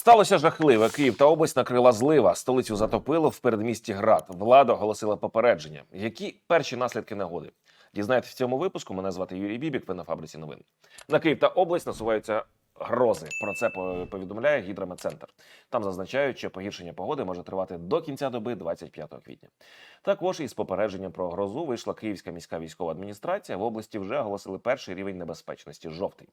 Сталося жахливе. Київ та область накрила злива. Столицю затопило в передмісті Град. Влада оголосила попередження. Які перші наслідки негоди? Дізнаєтесь в цьому випуску. Мене звати Юрій Бібік. Ви на фабриці новин. На Київ та область насуваються грози. Про це повідомляє гідрометцентр. Там зазначають, що погіршення погоди може тривати до кінця доби 25 квітня. Також із попередженням про грозу вийшла Київська міська військова адміністрація. В області вже оголосили перший рівень небезпечності жовтий.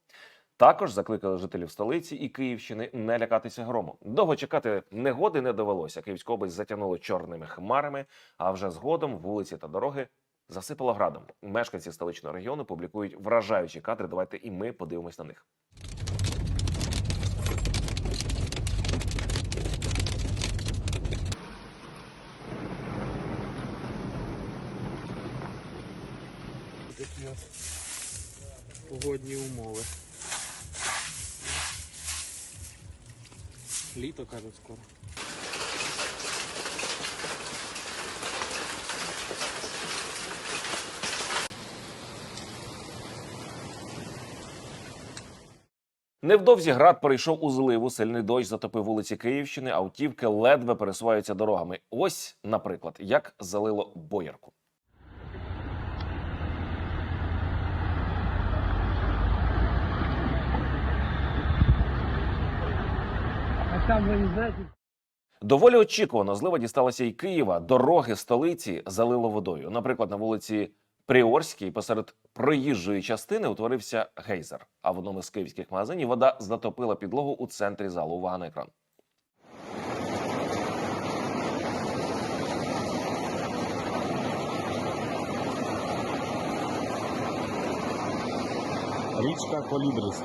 Також закликали жителів столиці і Київщини не лякатися грому. Довго чекати негоди не довелося. Київську область затягнуло чорними хмарами, а вже згодом вулиці та дороги засипало градом. Мешканці столичного регіону публікують вражаючі кадри. Давайте і ми подивимось на них. Погодні умови. Літо кажуть скоро. Невдовзі град перейшов у зливу. Сильний дощ затопив вулиці Київщини. Автівки ледве пересуваються дорогами. Ось, наприклад, як залило боярку. Там ви не знаєте, Доволі очікувано злива дісталася і Києва. Дороги столиці залило водою. Наприклад, на вулиці Пріорській посеред проїжджої частини утворився гейзер. А в одному з київських магазинів вода затопила підлогу у центрі залу. Увага на екран. Річка Колідрис.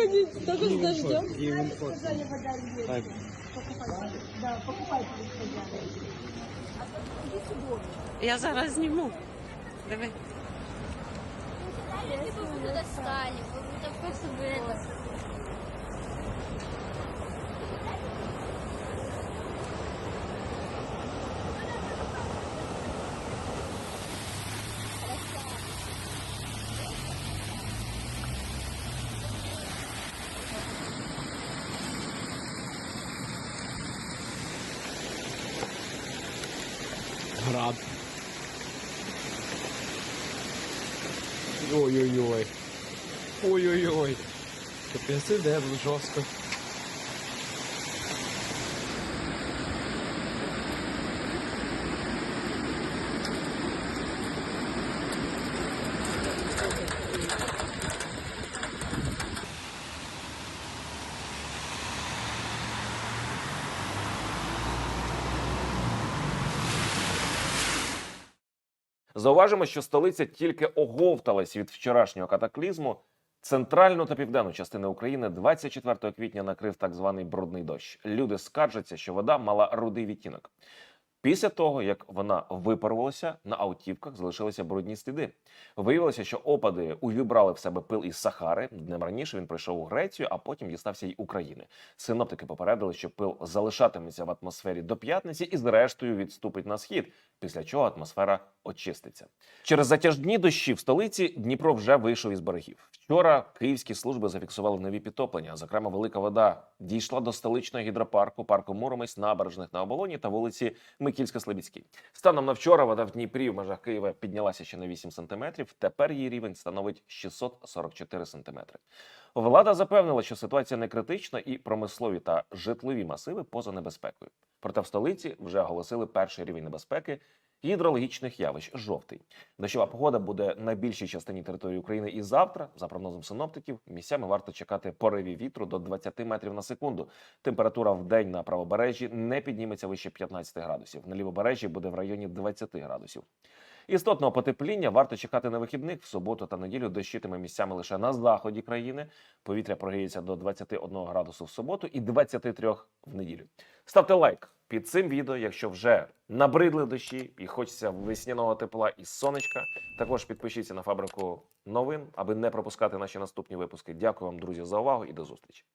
проходить только с дождем. і він фото. Так, Я зараз зніму. Диви. Они как будто достали, как будто просто бы это... brabo. Oi, oi, oi. Oi, oi, oi. Tô percebendo, Josca. Зауважимо, що столиця тільки оговталась від вчорашнього катаклізму. Центральну та південну частини України 24 квітня накрив так званий брудний дощ. Люди скаржаться, що вода мала рудий відтінок. Після того, як вона випарувалася, на автівках залишилися брудні сліди. Виявилося, що опади увібрали в себе пил із Сахари. Днем раніше він прийшов у Грецію, а потім дістався й України. Синоптики попередили, що пил залишатиметься в атмосфері до п'ятниці і, зрештою, відступить на схід, після чого атмосфера очиститься. Через затяжні дощі в столиці Дніпро вже вийшов із берегів. Вчора київські служби зафіксували нові підтоплення. Зокрема, велика вода дійшла до столичного гідропарку, парку Муромець, набережних на оболоні та вулиці Микільсько-Слобідській. Станом на вчора вода в Дніпрі в межах Києва піднялася ще на 8 сантиметрів. Тепер її рівень становить 644 сантиметри. Влада запевнила, що ситуація не критична і промислові та житлові масиви поза небезпекою. Проте в столиці вже оголосили перший рівень небезпеки гідрологічних явищ жовтий. Дощова погода буде на більшій частині території України і завтра. За прогнозом синоптиків, місцями варто чекати поривів вітру до 20 метрів на секунду. Температура в день на правобережжі не підніметься вище 15 градусів. На лівобережжі буде в районі 20 градусів. Істотного потепління варто чекати на вихідних в суботу та неділю. Дощитиме місцями лише на заході країни. Повітря прогріється до 21 градусу в суботу і 23 в неділю. Ставте лайк під цим відео, якщо вже набридли дощі і хочеться весняного тепла і сонечка. Також підпишіться на фабрику новин, аби не пропускати наші наступні випуски. Дякую вам, друзі, за увагу і до зустрічі.